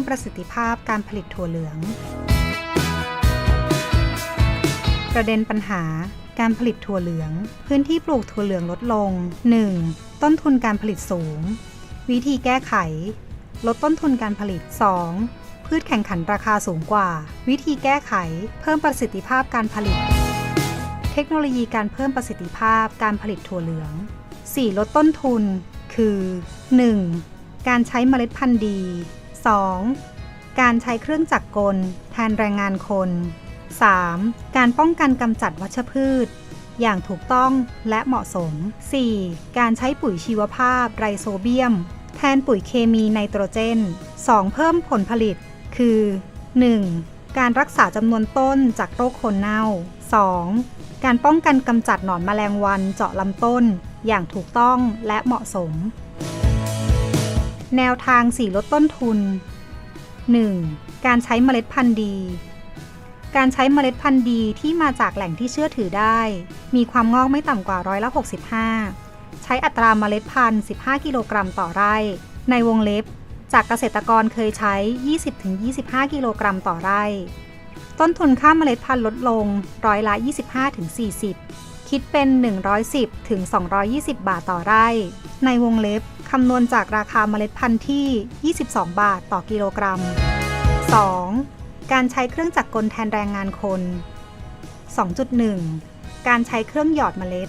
มประสิทธิภาพการผลิตถั่วเหลือง ประเด็นปัญหาการผลิตถั่วเหลือง พื้นที่ปลูกถั่วเหลืองลดลง 1. ต้นทุนการผลิตสูง วิธีแก้ไข ลดต้นทุนการผลิต 2. พืชแข่งขันราคาสูงกว่า วิธีแก้ไข เพิ่มประสิทธิภาพการผลิต เทคโนโลยีการเพิ่มประสิทธิภาพการผลิตถั่วเหลือง 4. ลดต้นทุน คือ 1. การใช้เมล็ดพันธุ์ดี 2. การใช้เครื่องจักรกล แทนแรงงานคน 3. การป้องกันกำจัดวัชพืช อย่างถูกต้องและเหมาะสม 4. การใช้ปุ๋ยชีวภาพไรโซเบียม แทนปุ๋ยเคมีไนโตรเจน 2. เพิ่มผลผลิต คือ 1. การรักษาจำนวนต้นจากโรคโคนเน่า 2. การป้องกันกำจัดหนอนแมลงวันเจาะลำต้น อย่างถูกต้องและเหมาะสม แนวทางสีลดต้นทุน 1. การใช้เมล็ดพันธุ์ดี การใช้เมล็ดพันธุ์ดีที่มาจากแหล่งที่เชื่อถือได้ มีความงอกไม่ต่ำกว่าร้อยละ65 ใช้อัตราเมล็ดพันธุ์ 15 กิโลกรัมต่อไร่ ในวงเล็บ จากเกษตรกรเคยใช้ 20-25 กิโลกรัมต่อไร่ ต้นทุนค่าเมล็ดพันธุ์ลดลงร้อยละ 25-40 คิดเป็น 110 220 บาทต่อไร่ ในวงเล็บคำนวณจากราคาเมล็ดพันธุ์ที่ 22 บาทต่อกิโลกรัม 2. การใช้เครื่องจักรกลแทนแรงงานคน 2.1 การใช้เครื่องหยอดเมล็ด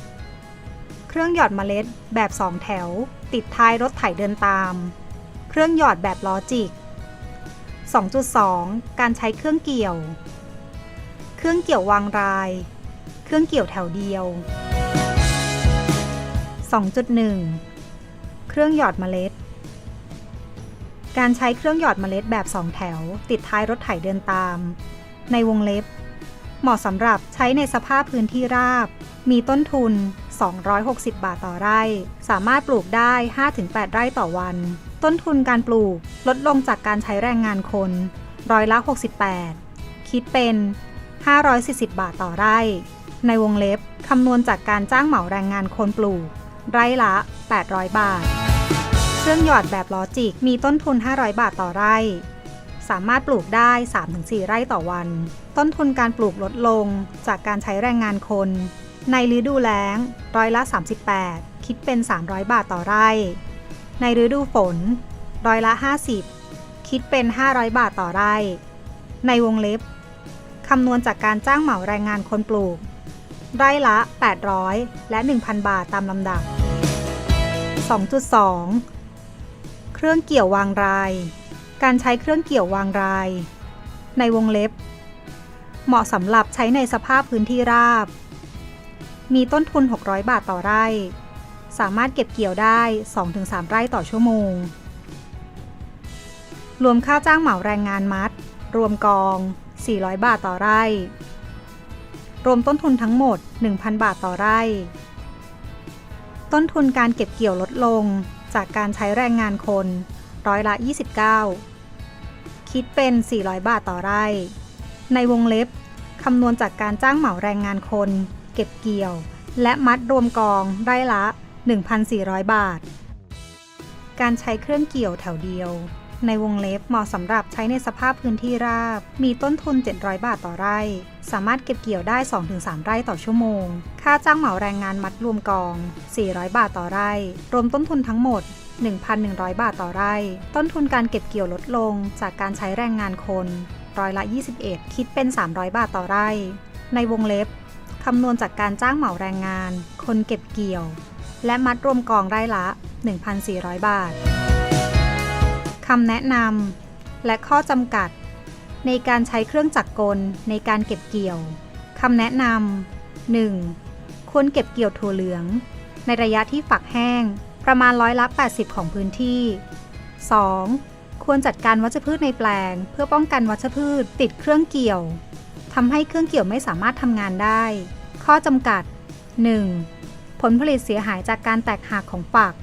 เครื่องหยอดเมล็ดแบบ 2 แถว ติดท้ายรถไถเดินตาม เครื่องหยอดแบบลอจิก 2.2 การใช้เครื่องเกี่ยว เครื่องเกี่ยววางราย เครื่องเกี่ยวแถวเดียว 2.1 เครื่องหยอดเมล็ด การใช้เครื่องหยอดเมล็ดแบบ2แถว ติดท้ายรถไถเดินตาม ในวงเล็บ เหมาะสำหรับใช้ในสภาพพื้นที่ราบ มีต้นทุน 260 บาทต่อไร่ สามารถปลูกได้ 5-8 ไร่ต่อวัน ต้นทุนการปลูกลดลงจากการใช้แรงงานคนร้อยละ 68 คิดเป็น 540 บาทต่อไร่ ในวงเล็บคำนวณจากการจ้างเหมาแรงงานคนปลูก ไร่ละ 800 บาท เครื่องหยอดแบบลอจิกมีต้นทุน 500 บาทต่อไร่ สามารถปลูกได้ 3-4 ไร่ต่อวัน ต้นทุนการปลูกลดลงจากการใช้แรงงานคน ในฤดูแล้ง ร้อยละ 38 คิดเป็น 300 บาทต่อไร่ ในฤดูฝน ร้อยละ 50 คิดเป็น 500 บาทต่อไร่ ในวงเล็บคำนวณจากการจ้างเหมาแรงงานคนปลูก ไร่ละ 800 และ 1,000 บาทตามลำดับ 2.2 เครื่องเกี่ยววางราย การใช้เครื่องเกี่ยววางราย ในวงเล็บ เหมาะสำหรับใช้ในสภาพพื้นที่ราบ มีต้นทุน 600 บาทต่อไร่ สามารถเก็บเกี่ยวได้ 2-3 ไร่ต่อชั่วโมง รวมค่าจ้างเหมาแรงงานมัด รวมกอง 400 บาทต่อไร่ รวมต้นทุนทั้งหมด 1,000 บาทต่อไร่ ต้นทุนการเก็บเกี่ยวลดลง จากการใช้แรงงานคนร้อยละ 29 คิดเป็น 400 บาทต่อไร่ ในวงเล็บคำนวณจากการจ้างเหมาแรงงานคน เก็บเกี่ยว และมัดรวมกองไร่ละ 1,400 บาท การใช้เครื่องเกี่ยวแถวเดียว ในวงเล็บเหมาะสำหรับใช้ในสภาพพื้นที่ราบ มีต้นทุน 700 บาทต่อไร่ สามารถเก็บเกี่ยวได้ 2-3 ไร่ต่อชั่วโมง ค่าจ้างเหมาแรงงานมัดรวมกอง 400 บาทต่อไร่ รวมต้นทุนทั้งหมด 1,100 บาทต่อไร่ ต้นทุนการเก็บเกี่ยวลดลงจากการใช้แรงงานคนร้อยละ 21 คิดเป็น 300 บาทต่อไร่ ในวงเล็บคำนวณจากการจ้างเหมาแรงงาน คนเก็บเกี่ยว และมัดรวมกองไร่ละ 1,400 บาทคำแนะนำและข้อจำกัด ในการใช้เครื่องจักรกลในการเก็บเกี่ยวคำแนะนำ 1. ควรเก็บเกี่ยวถั่วเหลือง ในระยะที่ฝักแห้ง ประมาณร้อยละ 80 ของพื้นที่ 2. ควรจัดการวัชพืชในแปลง เพื่อป้องกันวัชพืชติดเครื่องเกี่ยวทำให้เครื่องเกี่ยวไม่สามารถทำงานได้ ข้อจำกัด 1. ผลผลิตเสียหายจากการแตกหักของฝัก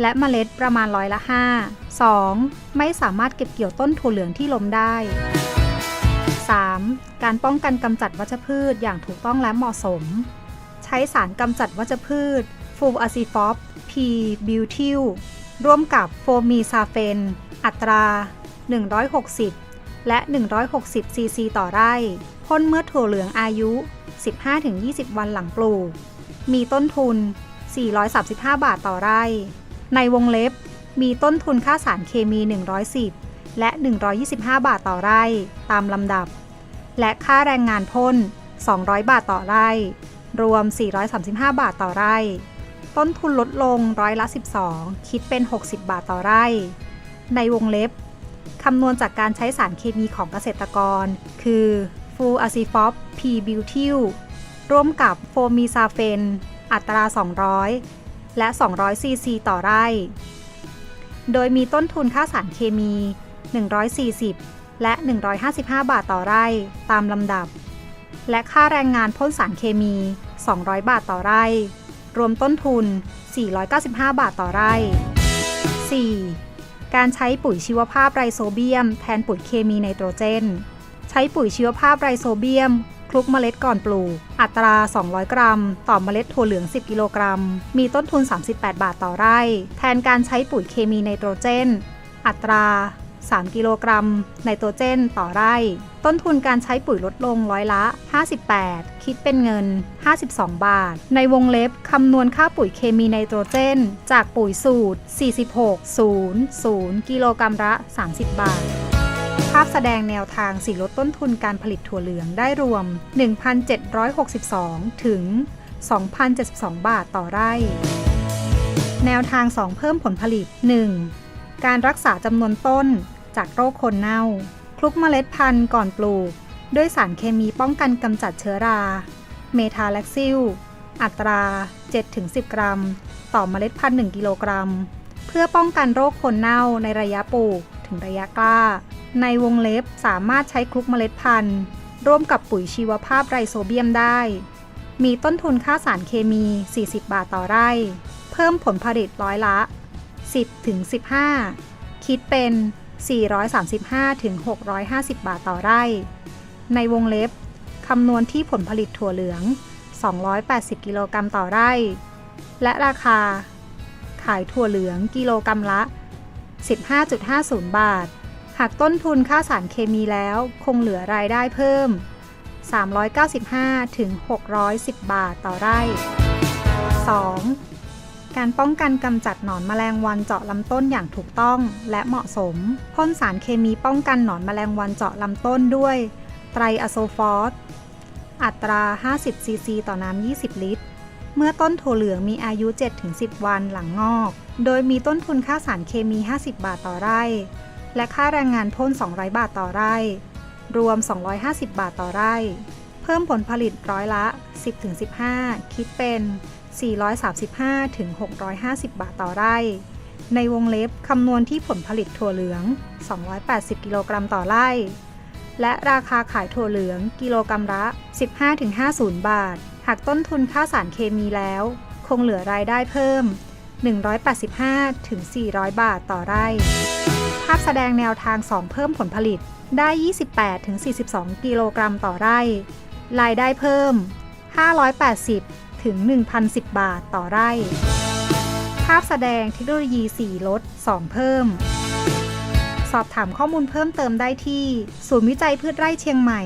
และเมล็ดประมาณร้อยละ 5 2. ไม่สามารถเก็บเกี่ยวต้นถั่วเหลืองที่ล้มได้ 3. การป้องกันกำจัดวัชพืชอย่างถูกต้องและเหมาะสม ใช้สารกำจัดวัชพืชฟูอะซิฟอฟ P บิวทิลร่วมกับโฟมีซาเฟน อัตรา 160 และ 160 ซีซีต่อไร่ พ่นเมื่อถั่วเหลืองอายุ 15-20 วันหลังปลูก มีต้นทุน 435 บาทต่อไร่ ในวงเล็บมีต้นทุนค่าสารเคมี 110 และ 125 บาทต่อไร่ ตามลำดับ และค่าแรงงานพ่น 200 บาทต่อไร่ รวม 435 บาทต่อไร่ ต้นทุนลดลงร้อยละ 12 คิดเป็น 60 บาทต่อไร่ ในวงเล็บคำนวณจากการใช้สารเคมีของเกษตรกร คือฟูอะซิฟอปพีบิวทิลร่วมกับโฟมีซาเฟน อัตรา 200 และ 200 ซีซี ต่อไร่ โดยมีต้นทุนค่าสารเคมี 140 และ 155 บาทต่อไร่ตามลำดับ และค่าแรงงานพ่นสารเคมี 200 บาทต่อไร่ รวมต้นทุน 495 บาทต่อไร่ 4. การใช้ปุ๋ยชีวภาพไรโซเบียม แทนปุ๋ยเคมีไนโตรเจน ใช้ปุ๋ยชีวภาพไรโซเบียมคลุกเมล็ดก่อนปลูก อัตรา 200 กรัม ต่อเมล็ดถั่วเหลือง 10 กิโลกรัม มีต้นทุน 38 บาทต่อไร่ แทนการใช้ปุ๋ยเคมีไนโตรเจน อัตรา 3 กิโลกรัมไนโตรเจนต่อไร่ ต้นทุนการใช้ปุ๋ยลดลงร้อยละ 58 คิดเป็นเงิน 52 บาท ในวงเล็บคำนวณค่าปุ๋ยเคมีไนโตรเจน จากปุ๋ยสูตร 46.00 กิโลกรัมละ 30 บาทภาพแสดงแนวทางสีลดต้นทุนการผลิตถั่วเหลืองได้รวม 1,762 ถึง 2,072 บาทต่อไร่ แนวทาง 2 เพิ่มผลผลิต 1. การรักษาจำนวนต้น จากโรคคนเน่า คลุกเมล็ดพันธุ์ก่อนปลูก ด้วยสารเคมีป้องกันกำจัดเชื้อรา เมทาแล็กซิล อัตรา 7-10 กรัม ต่อเมล็ดพันธุ์ 1 กิโลกรัม เพื่อป้องกันโรคคนเน่าในระยะปลูกถึงระยะกล้า ในวงเล็บสามารถใช้คลุกเมล็ดพันธุ์ ร่วมกับปุ๋ยชีวภาพไรโซเบียมได้ มีต้นทุนค่าสารเคมี 40 บาทต่อไร่ เพิ่มผลผลิตร้อยละ 10ถึง15คิดเป็น 435ถึง650 บาทต่อไร่ ในวงเล็บ คำนวณที่ผลผลิตถั่วเหลือง 280 กิโลกรัมต่อไร่ และราคา ขายถั่วเหลืองกิโลกรัมละ 15.50 บาท หากต้นทุนค่าสารเคมีแล้วคงเหลือรายได้เพิ่ม 395ถึง610 บาทต่อไร่ 2. การป้องกันกำจัดหนอนแมลงวันเจาะลำต้นอย่างถูกต้องและเหมาะสม พ่นสารเคมีป้องกันหนอนแมลงวันเจาะลำต้นด้วย ไตรอะโซฟอสอัตรา 50 ซีซีต่อน้ำ 20 ลิตร เมื่อต้นถั่วเหลืองมีอายุ 7-10 วันหลังงอก โดยมีต้นทุนค่าสารเคมี 50 บาทต่อไร่ และค่าแรงงานพ่น 200 บาทต่อไร่ รวม 250 บาทต่อไร่ เพิ่มผลผลิตร้อยละ 10-15 คิดเป็น 435ถึง650 บาทต่อไร่ ในวงเล็บคำนวณที่ผลผลิตถั่วเหลือง 280 กิโลกรัมต่อไร่ และราคาขายถั่วเหลืองกิโลกรัมละ 15-50 บาท หากต้นทุนค่าสารเคมีแล้ว คงเหลือรายได้เพิ่ม 185ถึง400 บาทต่อไร่ ภาพแสดงแนวทาง 2 เพิ่มผลผลิตได้ 28-42 กิโลกรัมต่อไร่ รายได้เพิ่ม 580 ถึง 1,010 บาทต่อไร่ ภาพแสดงเทคโนโลยี 4 ลด 2 เพิ่ม สอบถามข้อมูลเพิ่มเติมได้ที่ ศูนย์วิจัยพืชไร่เชียงใหม่